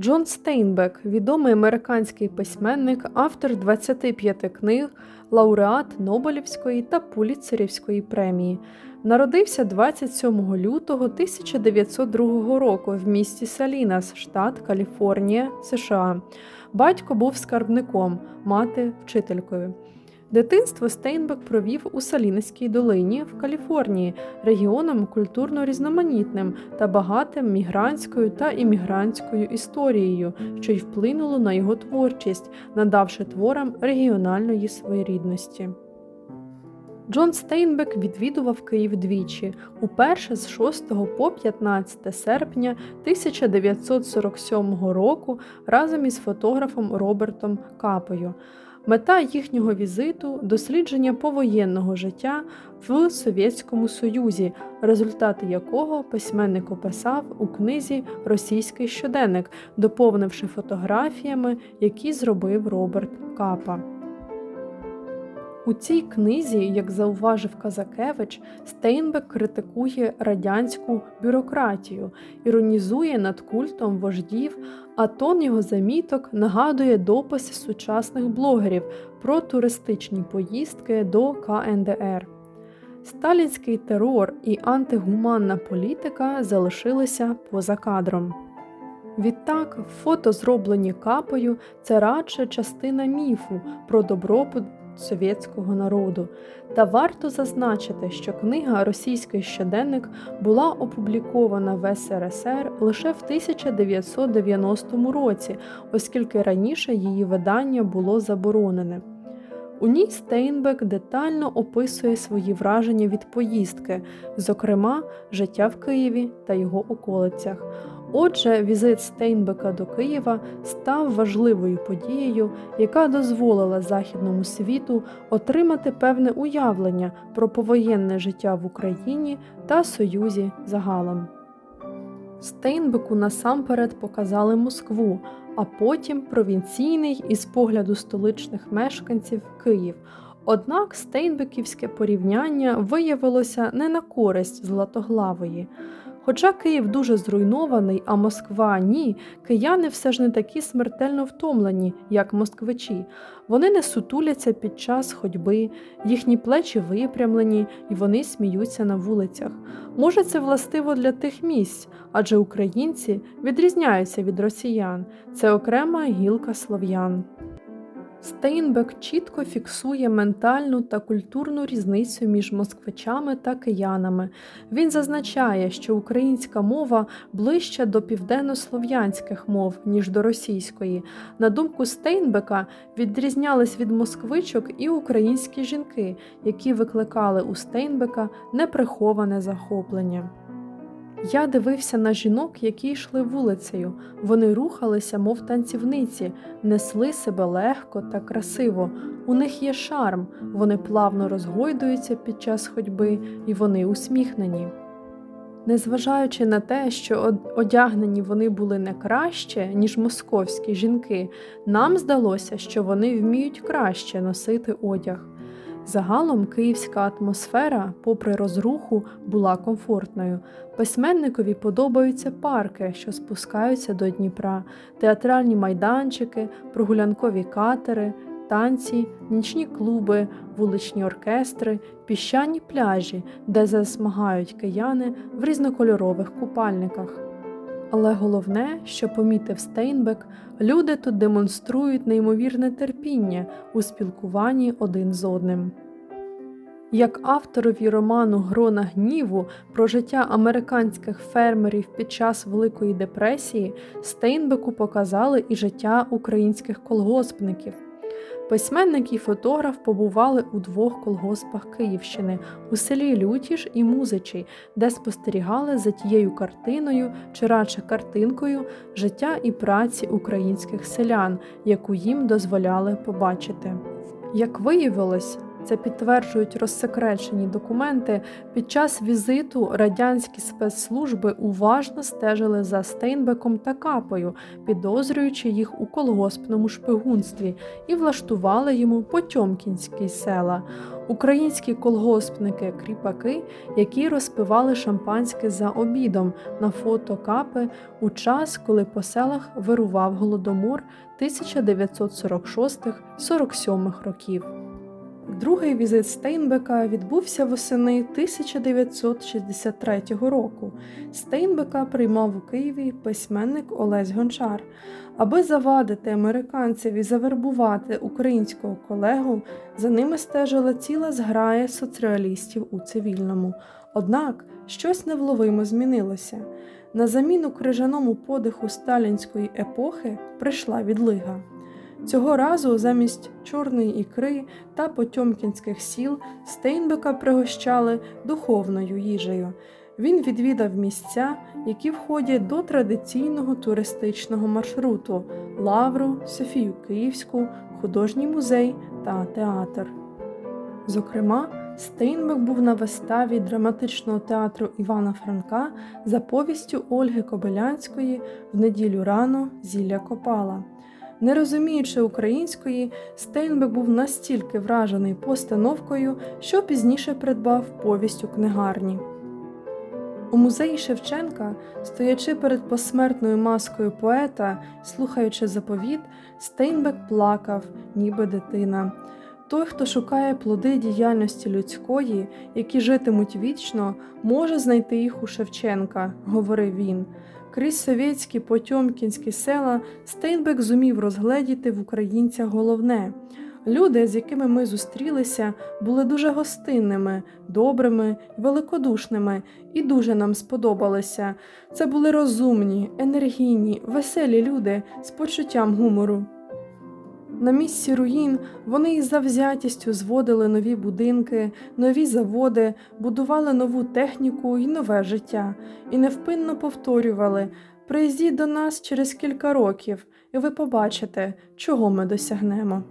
Джон Стейнбек, відомий американський письменник, автор 25 книг, лауреат Нобелівської та Пуліцерівської премії. Народився 27 лютого 1902 року в місті Салінас, штат Каліфорнія, США. Батько був скарбником, мати вчителькою. Дитинство Стейнбек провів у Салінаській долині в Каліфорнії, регіоном культурно різноманітним та багатим мігрантською та іммігрантською історією, що й вплинуло на його творчість, надавши творам регіональної своєрідності. Джон Стейнбек відвідував Київ двічі, уперше з 6 по 15 серпня 1947 року разом із фотографом Робертом Капою. Мета їхнього візиту дослідження повоєнного життя в Совєтському Союзі, результати якого письменник описав у книзі Російський щоденник, доповнивши фотографіями, які зробив Роберт Капа. У цій книзі, як зауважив Казакевич, Стейнбек критикує радянську бюрократію, іронізує над культом вождів, а тон його заміток нагадує дописи сучасних блогерів про туристичні поїздки до КНДР. Сталінський терор і антигуманна політика залишилися поза кадром. Відтак, фото, зроблені капою, це радше частина міфу про добробут совєтського народу. Та варто зазначити, що книга Російський щоденник була опублікована в СРСР лише в 1990 році, оскільки раніше її видання було заборонене. У ній Стейнбек детально описує свої враження від поїздки, зокрема, життя в Києві та його околицях. Отже, візит Стейнбека до Києва став важливою подією, яка дозволила західному світу отримати певне уявлення про повоєнне життя в Україні та Союзі загалом. Стейнбеку насамперед показали Москву, а потім провінційний із погляду столичних мешканців Київ. Однак стейнбеківське порівняння виявилося не на користь Златоглавої. Хоча Київ дуже зруйнований, а Москва ні, кияни все ж не такі смертельно втомлені, як москвичі. Вони не сутуляться під час ходьби, їхні плечі випрямлені і вони сміються на вулицях. Може, це властиво для тих місць, адже українці відрізняються від росіян, це окрема гілка слов'ян. Стейнбек чітко фіксує ментальну та культурну різницю між москвичами та киянами. Він зазначає, що українська мова ближча до південнослов'янських мов, ніж до російської. На думку Стейнбека, відрізнялись від москвичок і українські жінки, які викликали у Стейнбека неприховане захоплення. Я дивився на жінок, які йшли вулицею. Вони рухалися, мов танцівниці, несли себе легко та красиво. У них є шарм, вони плавно розгойдуються під час ходьби і вони усміхнені. Незважаючи на те, що одягнені вони були не краще, ніж московські жінки, нам здалося, що вони вміють краще носити одяг. Загалом київська атмосфера, попри розруху, була комфортною. Письменникові подобаються парки, що спускаються до Дніпра, театральні майданчики, прогулянкові катери, танці, нічні клуби, вуличні оркестри, піщані пляжі, де засмагають кияни в різнокольорових купальниках. Але головне, що помітив Стейнбек, люди тут демонструють неймовірне терпіння у спілкуванні один з одним. Як авторові роману Грона гніву про життя американських фермерів під час Великої депресії, Стейнбеку показали і життя українських колгоспників. Письменник і фотограф побували у двох колгоспах Київщини у селі Лютіж і Музичі, де спостерігали за тією картиною чи радше картинкою життя і праці українських селян, яку їм дозволяли побачити. Як виявилось, Це підтверджують розсекречені документи. Під час візиту радянські спецслужби уважно стежили за Стейнбеком та Капою, підозрюючи їх у колгоспному шпигунстві, і влаштували йому Потьомкінські села. Українські колгоспники кріпаки, які розпивали шампанське за обідом на фото капи у час, коли по селах вирував голодомор 1946-47 років. Другий візит Стейнбека відбувся восени 1963 року. Стейнбека приймав у Києві письменник Олесь Гончар. Аби завадити американців і завербувати українського колегу, за ними стежила ціла зграя соціалістів у цивільному. Однак щось невловимо змінилося. На заміну крижаному подиху сталінської епохи прийшла відлига. Цього разу замість чорної ікри та потьомкінських сіл Стейнбека пригощали духовною їжею. Він відвідав місця, які входять до традиційного туристичного маршруту Лавру, Софію Київську, художній музей та театр. Зокрема, Стейнбек був на виставі драматичного театру Івана Франка за повістю Ольги Кобилянської в неділю рано Зілля Копала. Не розуміючи української, Стейнбек був настільки вражений постановкою, що пізніше придбав повість у книгарні. У музеї Шевченка, стоячи перед посмертною маскою поета, слухаючи заповіт, Стейнбек плакав, ніби дитина. Той, хто шукає плоди діяльності людської, які житимуть вічно, може знайти їх у Шевченка, говорив він. Крізь совєтські потьомкінські села Стейнбек зумів розгледіти в українцях головне. Люди, з якими ми зустрілися, були дуже гостинними, добрими, великодушними і дуже нам сподобалися. Це були розумні, енергійні, веселі люди з почуттям гумору. На місці руїн вони із завзятістю зводили нові будинки, нові заводи, будували нову техніку і нове життя, і невпинно повторювали приїздіть до нас через кілька років, і ви побачите, чого ми досягнемо.